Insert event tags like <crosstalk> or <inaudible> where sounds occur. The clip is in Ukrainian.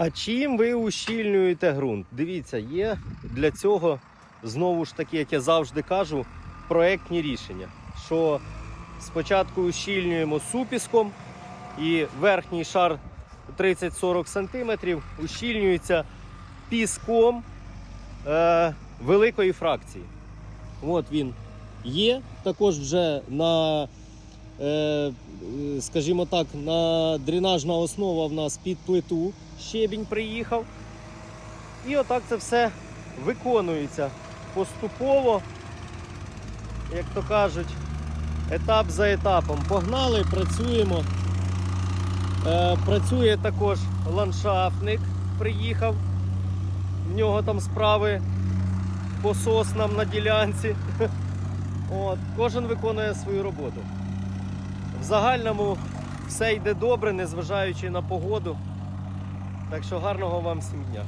А чим ви ущільнюєте ґрунт? Дивіться, є для цього знову ж таки, як я завжди кажу, проектні рішення. Що спочатку ущільнюємо супіском, і верхній шар 30-40 см ущільнюється піском е, великої фракції. От він є. Також вже на, скажімо так, на дренажна основа в нас під плиту щебінь приїхав. І отак це все виконується поступово, як то кажуть, етап за етапом. Погнали, працюємо. Е, працює також ландшафтник, приїхав. В нього там справи по соснам на ділянці. <laughs> От, кожен виконує свою роботу. В загальному все йде добре, незважаючи на погоду. Так що гарного вам всім дня.